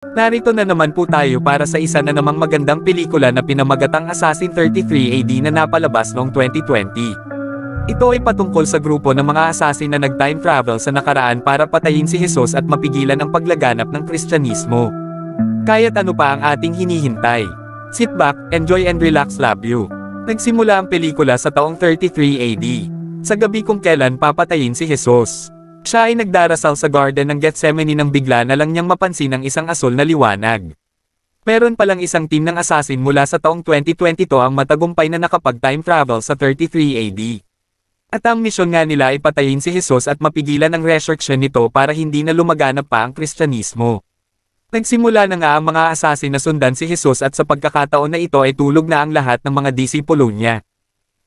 Narito na naman po tayo para sa isa na namang magandang pelikula na pinamagatang Assassin 33 AD na napalabas noong 2020. Ito ay patungkol sa grupo ng mga assassin na nag-time travel sa nakaraan para patayin si Jesus at mapigilan ang paglaganap ng Kristyanismo. Kaya't ano pa ang ating hinihintay? Sit back, enjoy and relax love you. Nagsimula ang pelikula sa taong 33 AD. Sa gabi kung kailan papatayin si Jesus. Siya ay nagdarasal sa garden ng Gethsemane nang bigla na lang niyang mapansin ang isang asol na liwanag. Meron palang isang team ng assassin mula sa taong 2022 ang matagumpay na nakapag-time travel sa 33 AD. At ang misyon nga nila ay patayin si Jesus at mapigilan ang resurrection nito para hindi na lumaganap pa ang Kristyanismo. Nagsimula na nga ang mga assassin na sundan si Jesus at sa pagkakataon na ito ay tulog na ang lahat ng mga disipulo niya.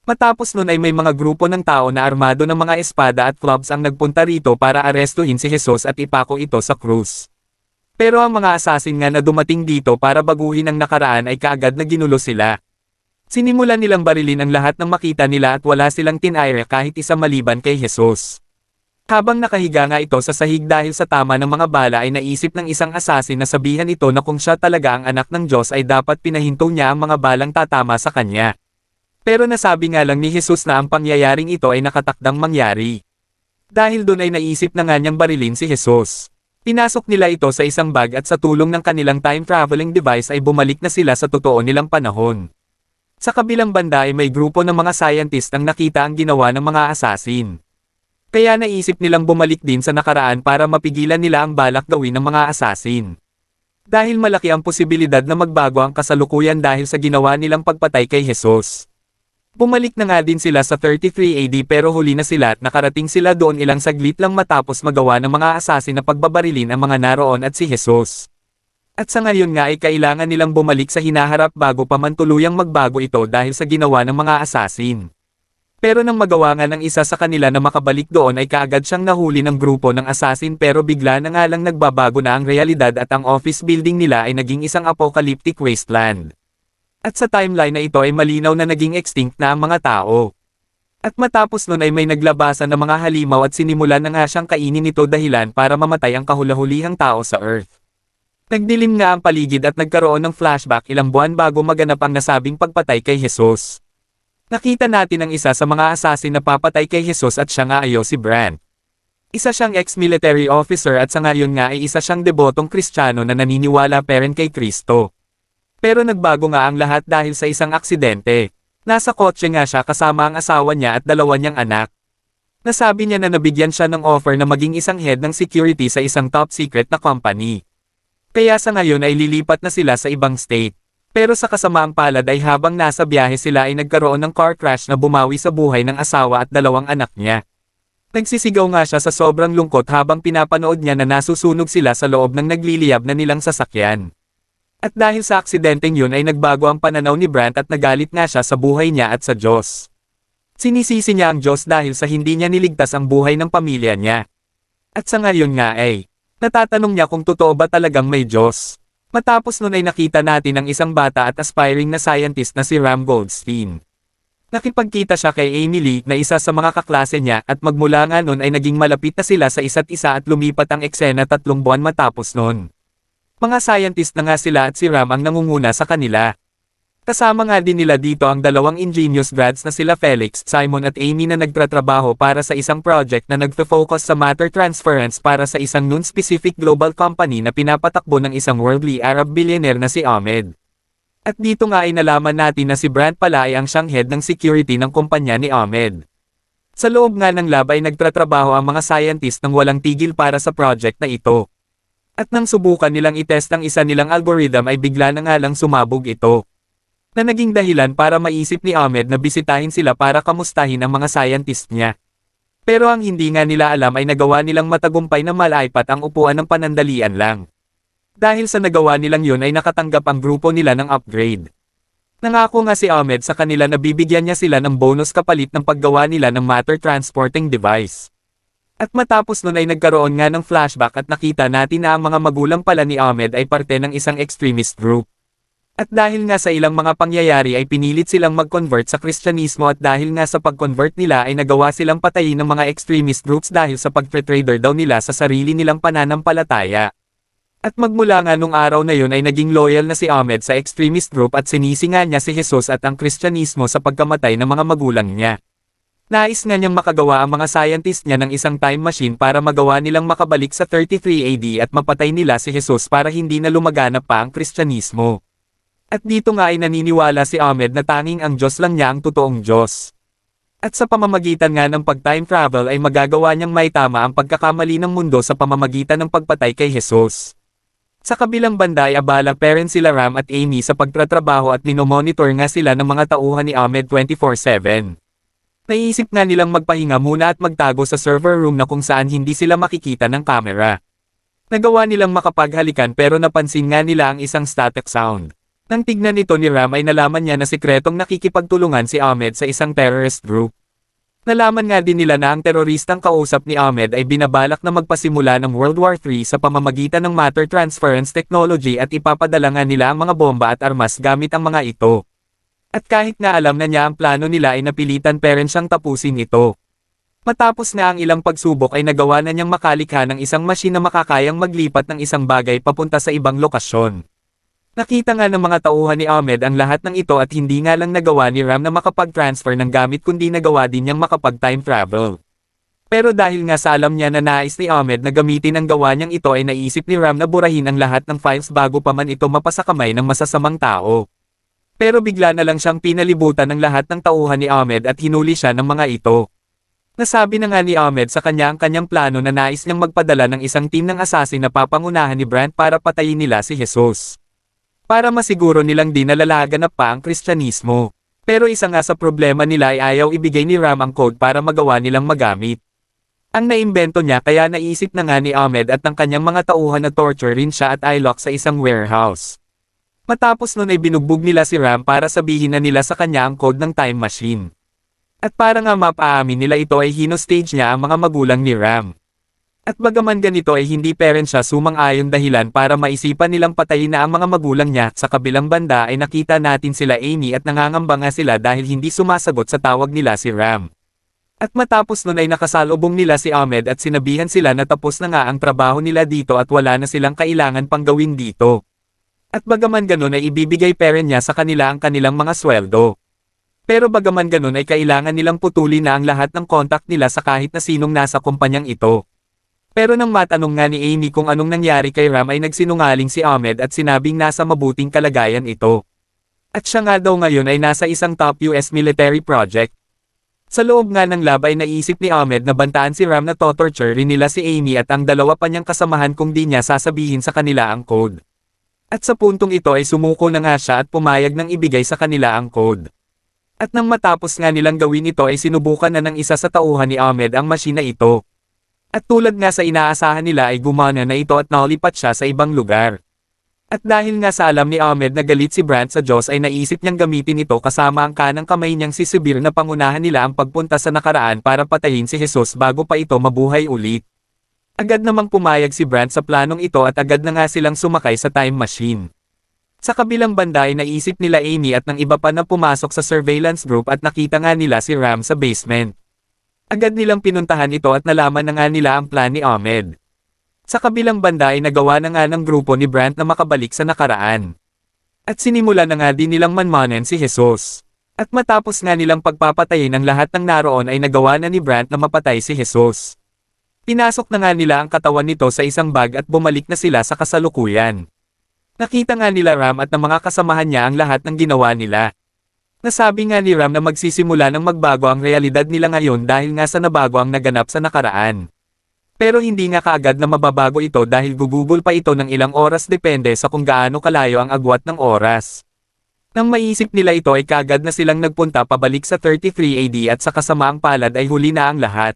Matapos nun ay may mga grupo ng tao na armado ng mga espada at clubs ang nagpunta rito para arestuhin si Jesus at ipako ito sa krus. Pero ang mga assassin nga na dumating dito para baguhin ang nakaraan ay kaagad na ginulo sila. Sinimulan nilang barilin ang lahat ng makita nila at wala silang tinayra kahit isa maliban kay Jesus. Habang nakahiga nga ito sa sahig dahil sa tama ng mga bala ay naisip ng isang assassin na sabihan ito na kung siya talaga ang anak ng Diyos ay dapat pinahinto niya ang mga balang tatama sa kanya. Pero nasabi nga lang ni Jesus na ang pangyayaring ito ay nakatakdang mangyari. Dahil doon ay naisip na nga niyang barilin si Jesus. Pinasok nila ito sa isang bag at sa tulong ng kanilang time-traveling device ay bumalik na sila sa totoo nilang panahon. Sa kabilang banda ay may grupo ng mga scientist ang nakita ang ginawa ng mga assassin. Kaya naisip nilang bumalik din sa nakaraan para mapigilan nila ang balak gawin ng mga assassin. Dahil malaki ang posibilidad na magbago ang kasalukuyan dahil sa ginawa nilang pagpatay kay Jesus. Bumalik na nga din sila sa 33 AD pero huli na sila at nakarating sila doon ilang saglit lang matapos magawa ng mga assassin na pagbabarilin ang mga naroon at si Jesus. At sa ngayon nga ay kailangan nilang bumalik sa hinaharap bago pa man tuluyang magbago ito dahil sa ginawa ng mga assassin. Pero nang magawa nga ng isa sa kanila na makabalik doon ay kaagad siyang nahuli ng grupo ng assassin pero bigla na nga lang nagbabago na ang realidad at ang office building nila ay naging isang apocalyptic wasteland. At sa timeline na ito ay malinaw na naging extinct na ang mga tao. At matapos nun ay may naglabasan ng mga halimaw at sinimulan na nga siyang kainin ito dahilan para mamatay ang kahulahulihang tao sa Earth. Nagdilim nga ang paligid at nagkaroon ng flashback ilang buwan bago maganap ang nasabing pagpatay kay Jesus. Nakita natin ang isa sa mga assassin na papatay kay Jesus at siya nga ayo si Brand. Isa siyang ex-military officer at sa ngayon nga ay isa siyang debotong kristyano na naniniwala peren kay Kristo. Pero nagbago nga ang lahat dahil sa isang aksidente. Nasa kotse nga siya kasama ang asawa niya at dalawa niyang anak. Nasabi niya na nabigyan siya ng offer na maging isang head ng security sa isang top secret na company. Kaya sa ngayon ay lilipat na sila sa ibang state. Pero sa kasamaang palad ay habang nasa biyahe sila ay nagkaroon ng car crash na bumawi sa buhay ng asawa at dalawang anak niya. Nagsisigaw nga siya sa sobrang lungkot habang pinapanood niya na nasusunog sila sa loob ng nagliliyab na nilang sasakyan. At dahil sa aksidenteng yun ay nagbago ang pananaw ni Brant at nagalit nga siya sa buhay niya at sa Diyos. Sinisisi niya ang Diyos dahil sa hindi niya niligtas ang buhay ng pamilya niya. At sa ngayon nga ay, natatanong niya kung totoo ba talagang may Diyos. Matapos nun ay nakita natin ang isang bata at aspiring na scientist na si Ram Goldstein. Nakipagkita siya kay Amy Lee na isa sa mga kaklase niya at magmula nga nun ay naging malapit na sila sa isa't isa at lumipat ang eksena tatlong buwan matapos nun. Mga scientist na nga sila at si Ram ang nangunguna sa kanila. Kasama nga din nila dito ang dalawang ingenious grads na sila Felix, Simon at Amy na nagtratrabaho para sa isang project na nagfo-focus sa matter transference para sa isang non-specific global company na pinapatakbo ng isang worldly Arab billionaire na si Ahmed. At dito nga ay nalaman natin na si Brand pala ay ang siyang head ng security ng kumpanya ni Ahmed. Sa loob nga ng lab ay nagtratrabaho ang mga scientist ng walang tigil para sa project na ito. At nang subukan nilang itest ang isa nilang algorithm ay bigla na nga lang sumabog ito na naging dahilan para maisip ni Ahmed na bisitahin sila para kamustahin ang mga scientist niya. Pero ang hindi nga nila alam ay nagawa nilang matagumpay na malaipat ang upuan ng panandalian lang. Dahil sa nagawa nilang yun ay nakatanggap ang grupo nila ng upgrade. Nangako nga si Ahmed sa kanila na bibigyan niya sila ng bonus kapalit ng paggawa nila ng matter transporting device. At matapos nun ay nagkaroon nga ng flashback at nakita natin na ang mga magulang pala ni Ahmed ay parte ng isang extremist group. At dahil nga sa ilang mga pangyayari ay pinilit silang mag-convert sa Kristyanismo at dahil nga sa pag-convert nila ay nagawa silang patayin ng mga extremist groups dahil sa pag-trader daw nila sa sarili nilang pananampalataya. At magmula nga nung araw na yun ay naging loyal na si Ahmed sa extremist group at sinisi nga niya si Jesus at ang Kristyanismo sa pagkamatay ng mga magulang niya. Nais nga niyang makagawa ang mga scientist niya ng isang time machine para magawa nilang makabalik sa 33 AD at mapatay nila si Jesus para hindi na lumaganap pa ang Kristyanismo. At dito nga ay naniniwala si Ahmed na tanging ang Diyos lang niya ang totoong Diyos. At sa pamamagitan nga ng pag-time travel ay magagawa niyang maitama ang pagkakamali ng mundo sa pamamagitan ng pagpatay kay Jesus. Sa kabilang banda ay abala parent sila Ram at Amy sa pagtratrabaho at minomonitor nga sila ng mga tauhan ni Ahmed 24-7. Naisip nga nilang magpahinga muna at magtago sa server room na kung saan hindi sila makikita ng camera. Nagawa nilang makapaghalikan pero napansin nga nila ang isang static sound. Nang tignan ito ni Ram ay nalaman niya na sikretong nakikipagtulungan si Ahmed sa isang terrorist group. Nalaman nga din nila na ang teroristang kausap ni Ahmed ay binabalak na magpasimula ng World War III sa pamamagitan ng matter transference technology at ipapadala nga nila ang mga bomba at armas gamit ang mga ito. At kahit na alam na niya ang plano nila ay napilitan pa rin siyang tapusin ito. Matapos na ang ilang pagsubok ay nagawa na niyang makalikha ng isang machine na makakayang maglipat ng isang bagay papunta sa ibang lokasyon. Nakita nga ng mga tauhan ni Ahmed ang lahat ng ito at hindi nga lang nagawa ni Ram na makapag-transfer ng gamit kundi nagawa din niyang makapag-time travel. Pero dahil nga sa alam niya na nais ni Ahmed na gamitin ang gawa niyang ito ay naisip ni Ram na burahin ang lahat ng files bago pa man ito mapasakamay ng masasamang tao. Pero bigla na lang siyang pinalibutan ng lahat ng tauhan ni Ahmed at hinuli siya ng mga ito. Nasabi na nga ni Ahmed sa kanya ang kanyang plano na nais niyang magpadala ng isang team ng assassin na papangunahan ni Brandt para patayin nila si Jesus. Para masiguro nilang di nalalaganap pa ang Kristyanismo. Pero isa nga sa problema nila ay ayaw ibigay ni Ram ang code para magawa nilang magamit. Ang naimbento niya kaya naisip na nga ni Ahmed at ng kanyang mga tauhan na torture rin siya at ilock sa isang warehouse. Matapos nun ay binugbog nila si Ram para sabihin na nila sa kanya ang code ng time machine. At para nga mapaamin nila ito ay hinostage niya ang mga magulang ni Ram. At bagaman ganito ay hindi parent siya sumang-ayon dahilan para maisipan nilang patayin na ang mga magulang niya, sa kabilang banda ay nakita natin sila Amy at nangangamba nga sila dahil hindi sumasagot sa tawag nila si Ram. At matapos nun ay nakasalubong nila si Ahmed at sinabihan sila na tapos na nga ang trabaho nila dito at wala na silang kailangan pang gawin dito. At bagaman ganun ay ibibigay parent niya sa kanila ang kanilang mga sweldo. Pero bagaman ganun ay kailangan nilang putulin na ang lahat ng contact nila sa kahit na sinong nasa kumpanyang ito. Pero nang matanong nga ni Amy kung anong nangyari kay Ram ay nagsinungaling si Ahmed at sinabing nasa mabuting kalagayan ito. At siya nga daw ngayon ay nasa isang top US military project. Sa loob nga ng lab ay naisip ni Ahmed na bantaan si Ram na to-torture rin nila si Amy at ang dalawa pa niyang kasamahan kung di niya sasabihin sa kanila ang code. At sa puntong ito ay sumuko na nga siya at pumayag ng ibigay sa kanila ang code. At nang matapos nga nilang gawin ito ay sinubukan na ng isa sa tauhan ni Ahmed ang masina ito. At tulad nga sa inaasahan nila ay gumana na ito at naulipat siya sa ibang lugar. At dahil nga sa alam ni Ahmed na galit si Brandt sa Diyos ay naisip niyang gamitin ito kasama ang kanang kamay niyang si Subir na pangunahan nila ang pagpunta sa nakaraan para patayin si Jesus bago pa ito mabuhay ulit. Agad namang pumayag si Brandt sa planong ito at agad na nga silang sumakay sa time machine. Sa kabilang banda ay naisip nila Amy at ng iba pa na pumasok sa surveillance group at nakita nga nila si Ram sa basement. Agad nilang pinuntahan ito at nalaman na nga nila ang plan ni Ahmed. Sa kabilang banda ay nagawa na nga ng grupo ni Brandt na makabalik sa nakaraan. At sinimula na nga din nilang manmanen si Jesus. At matapos nga nilang pagpapatayin ng lahat ng naroon ay nagawa na ni Brandt na mapatay si Jesus. Pinasok na nga nila ang katawan nito sa isang bag at bumalik na sila sa kasalukuyan. Nakita nga nila Ram at ng mga kasamahan niya ang lahat ng ginawa nila. Nasabi nga ni Ram na magsisimula ng magbago ang realidad nila ngayon dahil nga sa nabago ang naganap sa nakaraan. Pero hindi nga kaagad na mababago ito dahil gugugol pa ito ng ilang oras depende sa kung gaano kalayo ang agwat ng oras. Nang maisip nila ito ay kaagad na silang nagpunta pabalik sa 33 AD at sa kasamaang palad ay huli na ang lahat.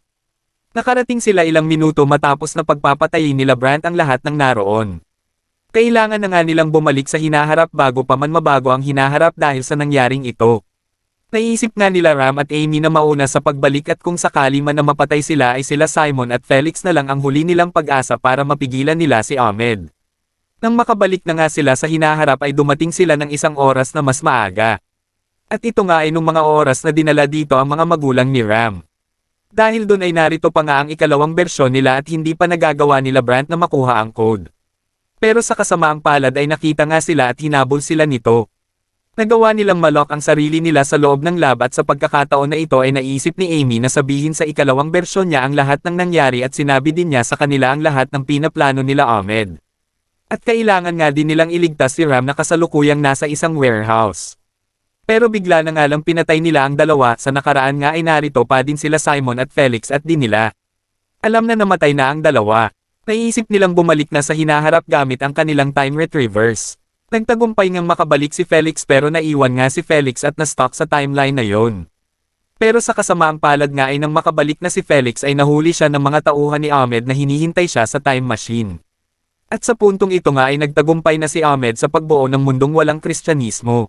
Nakarating sila ilang minuto matapos na pagpapatayin nila Brandt ang lahat ng naroon. Kailangan na nga nilang bumalik sa hinaharap bago pa man mabago ang hinaharap dahil sa nangyaring ito. Naisip nga nila Ram at Amy na mauna sa pagbalik at kung sakali man na mapatay sila ay sila Simon at Felix na lang ang huli nilang pag-asa para mapigilan nila si Ahmed. Nang makabalik na nga sila sa hinaharap ay dumating sila ng isang oras na mas maaga. At ito nga ay nung mga oras na dinala dito ang mga magulang ni Ram. Dahil doon ay narito pa nga ang ikalawang bersyon nila at hindi pa nagagawa nila Brandt na makuha ang code. Pero sa kasamaang palad ay nakita nga sila at hinabol sila nito. Nagawa nilang malok ang sarili nila sa loob ng lab at sa pagkakataon na ito ay naisip ni Amy na sabihin sa ikalawang bersyon niya ang lahat ng nangyari at sinabi din niya sa kanila ang lahat ng pinaplano nila Ahmed. At kailangan nga din nilang iligtas si Ram na kasalukuyang nasa isang warehouse. Pero bigla na nga lang pinatay nila ang dalawa sa nakaraan nga ay narito pa din sila Simon at Felix at di nila. Alam na namatay na ang dalawa. Naisip nilang bumalik na sa hinaharap gamit ang kanilang time retrievers. Nagtagumpay ngang makabalik si Felix pero naiwan nga si Felix at na-stuck sa timeline na yon. Pero sa kasamaang palad nga ay nang makabalik na si Felix ay nahuli siya ng mga tauhan ni Ahmed na hinihintay siya sa time machine. At sa puntong ito nga ay nagtagumpay na si Ahmed sa pagbuo ng mundong walang kristyanismo.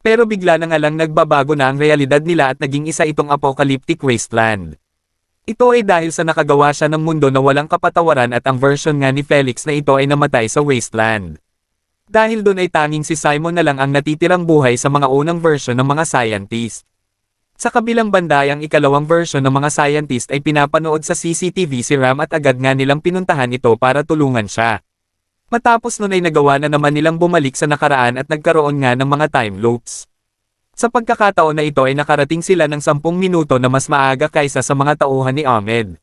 Pero bigla na nga lang nagbabago na ang realidad nila at naging isa itong apocalyptic wasteland. Ito ay dahil sa nakagawa siya ng mundo na walang kapatawaran at ang version nga ni Felix na ito ay namatay sa wasteland. Dahil doon ay tanging si Simon na lang ang natitirang buhay sa mga unang version ng mga scientist. Sa kabilang banda ang ikalawang version ng mga scientist ay pinapanood sa CCTV si Ram at agad nga nilang pinuntahan ito para tulungan siya. Matapos nun ay nagawa na naman nilang bumalik sa nakaraan at nagkaroon nga ng mga time loops. Sa pagkakataon na ito ay nakarating sila ng 10 minuto na mas maaga kaysa sa mga tauhan ni Ahmed.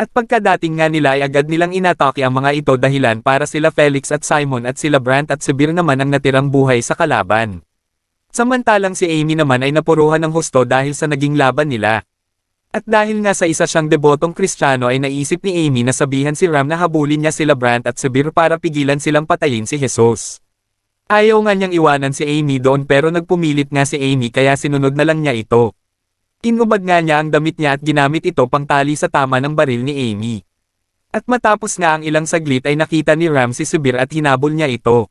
At pagkadating nga nila ay agad nilang inatake ang mga ito dahilan para sila Felix at Simon at sila Brant at Sibir naman ang natirang buhay sa kalaban. Samantalang si Amy naman ay napuruhan ng husto dahil sa naging laban nila. At dahil nga sa isa siyang debotong kristyano ay naisip ni Amy na sabihan si Ram na habulin niya sila Brant at Sibir para pigilan silang patayin si Jesus. Ayaw nga niyang iwanan si Amy doon pero nagpumilit nga si Amy kaya sinunod na lang niya ito. Inubad nga niya ang damit niya at ginamit ito pang tali sa tama ng baril ni Amy. At matapos nga ang ilang saglit ay nakita ni Ram si Subir at hinabol niya ito.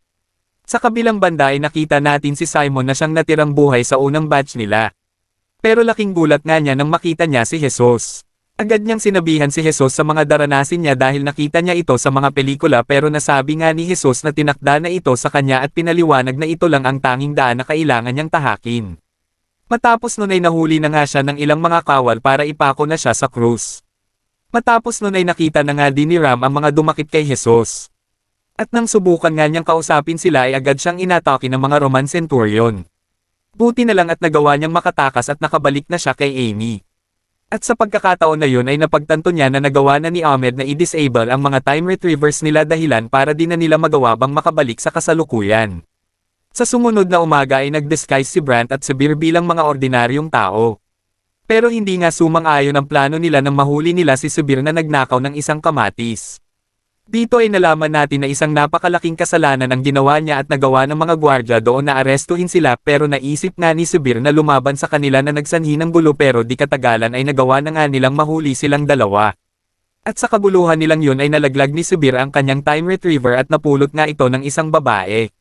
Sa kabilang banda ay nakita natin si Simon na siyang natirang buhay sa unang batch nila. Pero laking gulat nga niya nang makita niya si Jesus. Agad niyang sinabihan si Jesus sa mga daranasin niya dahil nakita niya ito sa mga pelikula pero nasabi nga ni Jesus na tinakda na ito sa kanya at pinaliwanag na ito lang ang tanging daan na kailangan niyang tahakin. Matapos nun ay nahuli na nga siya ng ilang mga kawal para ipako na siya sa krus. Matapos nun ay nakita na nga din ni Ram ang mga dumakit kay Jesus. At nang subukan nga niyang kausapin sila ay agad siyang inatake ng mga Roman Centurion. Buti na lang at nagawa niyang makatakas at nakabalik na siya kay Amy. At sa pagkakataon na yun ay napagtanto niya na nagawa na ni Ahmed na i-disable ang mga time retrievers nila dahilan para di na nila magawa bang makabalik sa kasalukuyan. Sa sumunod na umaga ay nag-disguise si Brant at si Beer bilang mga ordinaryong tao. Pero hindi nga sumang-ayon ang plano nila nang mahuli nila si Subir na nagnakaw ng isang kamatis. Dito ay nalaman natin na isang napakalaking kasalanan ang ginawa niya at nagawa ng mga gwardya doon na arestuhin sila pero naisip nga ni Subir na lumaban sa kanila na nagsanhi ng gulo pero di katagalan ay nagawa na nga nilang mahuli silang dalawa. At sa kabuluhan nilang yun ay nalaglag ni Subir ang kanyang time retriever at napulot nga ito ng isang babae.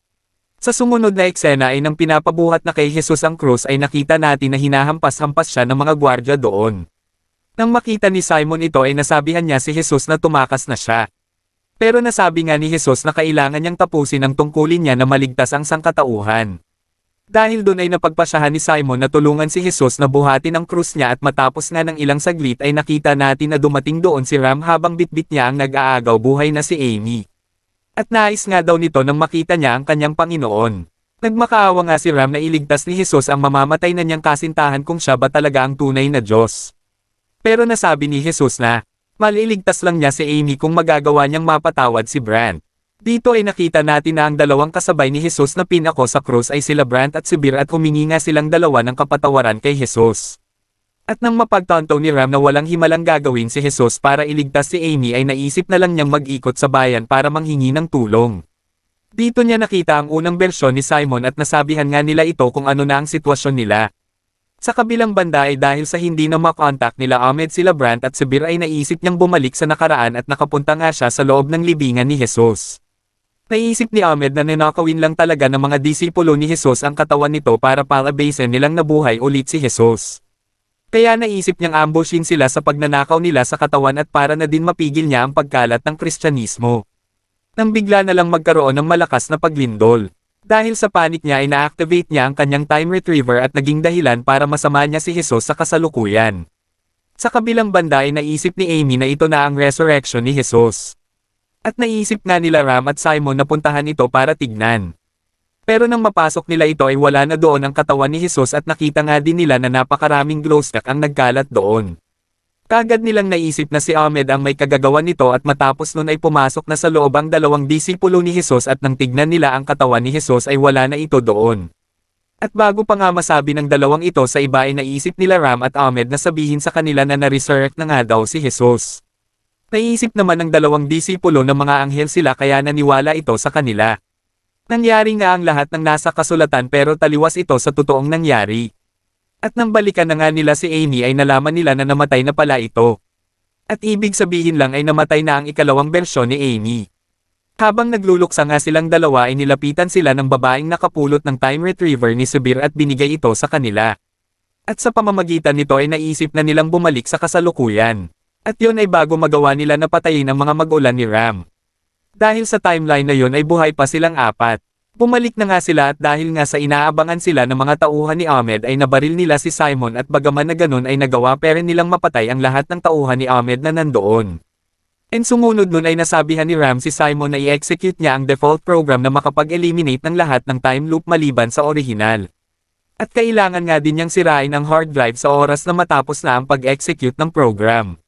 Sa sumunod na eksena ay nang pinapabuhat na kay Jesus ang krus ay nakita natin na hinahampas-hampas siya ng mga gwardya doon. Nang makita ni Simon ito ay nasabihan niya si Jesus na tumakas na siya. Pero nasabi nga ni Jesus na kailangan niyang tapusin ang tungkulin niya na maligtas ang sangkatauhan. Dahil doon ay napagpasyahan ni Simon na tulungan si Jesus na buhatin ang krus niya at matapos nga ng ilang saglit ay nakita natin na dumating doon si Ram habang bitbit niya ang nag-aagaw buhay na si Amy. At nais nga daw nito nang makita niya ang kanyang Panginoon. Nagmakaawa nga si Ram na iligtas ni Jesus ang mamamatay na niyang kasintahan kung siya ba talaga ang tunay na Diyos. Pero nasabi ni Jesus na, maliligtas lang niya si Amy kung magagawa niyang mapatawad si Brant. Dito ay nakita natin na ang dalawang kasabay ni Jesus na pinako sa krus ay sila Brant at Sibir at humingi nga silang dalawa ng kapatawaran kay Jesus. At nang mapagtanto ni Ram na walang himalang gagawin si Jesus para iligtas si Amy ay naisip na lang niyang mag-ikot sa bayan para manghingi ng tulong. Dito niya nakita ang unang bersyon ni Simon at nasabihan nga nila ito kung ano na ang sitwasyon nila. Sa kabilang banda ay dahil sa hindi na makontak nila Ahmed sila Brant at Sabir ay naisip niyang bumalik sa nakaraan at nakapunta nga siya sa loob ng libingan ni Jesus. Naisip ni Ahmed na ninakawin lang talaga ng mga disipulo ni Jesus ang katawan nito para palabasin nilang nabuhay ulit si Jesus. Kaya naisip niyang ambushin sila sa pagnanakaw nila sa katawan at para na din mapigil niya ang pagkalat ng Kristyanismo. Nang bigla na lang magkaroon ng malakas na paglindol. Dahil sa panic niya ay na-activate niya ang kanyang time retriever at naging dahilan para masama niya si Jesus sa kasalukuyan. Sa kabilang banda ay naisip ni Amy na ito na ang resurrection ni Jesus. At naisip nga nila Ram at Simon na puntahan ito para tignan. Pero nang mapasok nila ito ay wala na doon ang katawan ni Jesus at nakita nga din nila na napakaraming glow stick ang nagkalat doon. Kagad nilang naisip na si Ahmed ang may kagagawan nito at matapos nun ay pumasok na sa loob ang dalawang disipulo ni Jesus at nang tignan nila ang katawan ni Jesus ay wala na ito doon. At bago pa nga masabi ng dalawang ito sa iba ay naisip nila Ram at Ahmed na sabihin sa kanila na na-resurrect na nga daw si Jesus. Naisip naman ng dalawang disipulo na mga anghel sila kaya naniwala ito sa kanila. Nangyari nga ang lahat ng nasa kasulatan pero taliwas ito sa totoong nangyari. At nang balikan na nga nila si Amy ay nalaman nila na namatay na pala ito. At ibig sabihin lang ay namatay na ang ikalawang bersyon ni Amy. Habang nagluluksa nga silang dalawa ay nilapitan sila ng babaeng nakapulot ng time retriever ni Subir at binigay ito sa kanila. At sa pamamagitan nito ay naisip na nilang bumalik sa kasalukuyan. At yun ay bago magawa nila na patayin ang mga magulan ni Ram. Dahil sa timeline na yun ay buhay pa silang apat. Bumalik na nga sila at dahil nga sa inaabangan sila ng mga tauhan ni Ahmed ay nabaril nila si Simon at bagaman na ganun ay nagawa pero nilang mapatay ang lahat ng tauhan ni Ahmed na nandoon. And sumunod nun ay nasabihan ni Ram si Simon na i-execute niya ang default program na makapag-eliminate ng lahat ng time loop maliban sa original. At kailangan nga din niyang sirain ang hard drive sa oras na matapos na ang pag-execute ng program.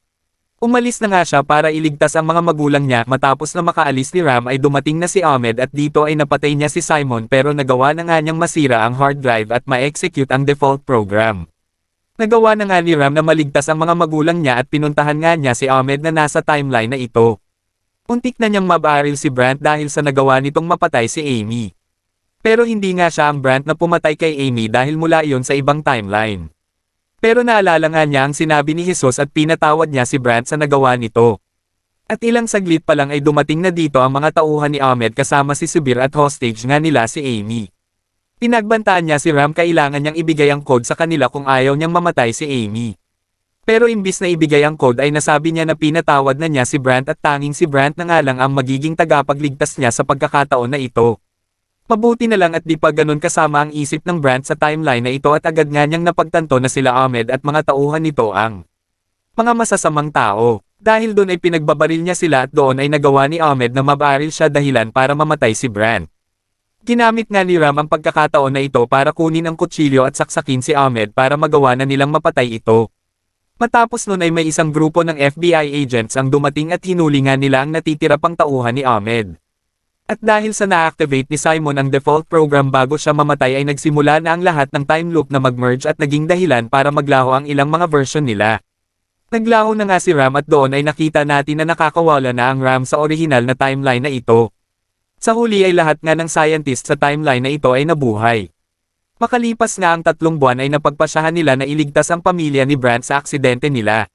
Umalis na nga siya para iligtas ang mga magulang niya matapos na makaalis ni Ram ay dumating na si Ahmed at dito ay napatay niya si Simon pero nagawa na nga niyang masira ang hard drive at ma-execute ang default program. Nagawa na nga ni Ram na maligtas ang mga magulang niya at pinuntahan nga niya si Ahmed na nasa timeline na ito. Untik na niyang mabaril si Brant dahil sa nagawa nitong mapatay si Amy. Pero hindi nga siya ang Brant na pumatay kay Amy dahil mula iyon sa ibang timeline. Pero naalala nga niya ang sinabi ni Jesus at pinatawad niya si Brant sa nagawa nito. At ilang saglit pa lang ay dumating na dito ang mga tauhan ni Ahmed kasama si Subir at hostage nga nila si Amy. Pinagbantaan niya si Ram kailangan niyang ibigay ang code sa kanila kung ayaw niyang mamatay si Amy. Pero imbis na ibigay ang code ay nasabi niya na pinatawad na niya si Brant at tanging si Brant na nga lang ang magiging tagapagligtas niya sa pagkakataon na ito. Mabuti na lang at di pa ganun kasama ang isip ng Brant sa timeline na ito at agad nga niyang napagtanto na sila Ahmed at mga tauhan nito ang mga masasamang tao. Dahil doon ay pinagbabaril niya sila at doon ay nagawa ni Ahmed na mabaril siya dahilan para mamatay si Brant. Ginamit nga ni Ram ang pagkakataon na ito para kunin ang kutsilyo at saksakin si Ahmed para magawa na nilang mapatay ito. Matapos nun ay may isang grupo ng FBI agents ang dumating at hinuli nga nila ang natitira pang tauhan ni Ahmed. At dahil sa na-activate ni Simon ang default program bago siya mamatay ay nagsimula na ang lahat ng time loop na mag-merge at naging dahilan para maglaho ang ilang mga version nila. Naglaho na nga si Ram at doon ay nakita natin na nakakawala na ang Ram sa original na timeline na ito. Sa huli ay lahat nga ng scientist sa timeline na ito ay nabuhay. Makalipas nga ang tatlong buwan ay napagpasyahan nila na iligtas ang pamilya ni Brant sa aksidente nila.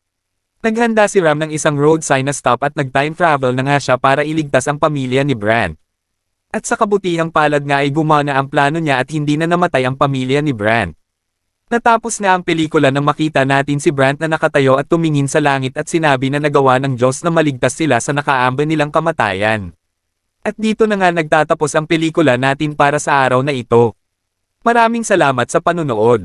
Naghanda si Ram ng isang road sign na stop at nag-time travel na nga siya para iligtas ang pamilya ni Brant. At sa kabutihang palad nga ay gumana ang plano niya at hindi na namatay ang pamilya ni Brant. Natapos nga ang pelikula nang makita natin si Brant na nakatayo at tumingin sa langit at sinabi na nagawa ng Diyos na maligtas sila sa nakaamba nilang kamatayan. At dito na nga nagtatapos ang pelikula natin para sa araw na ito. Maraming salamat sa panunood.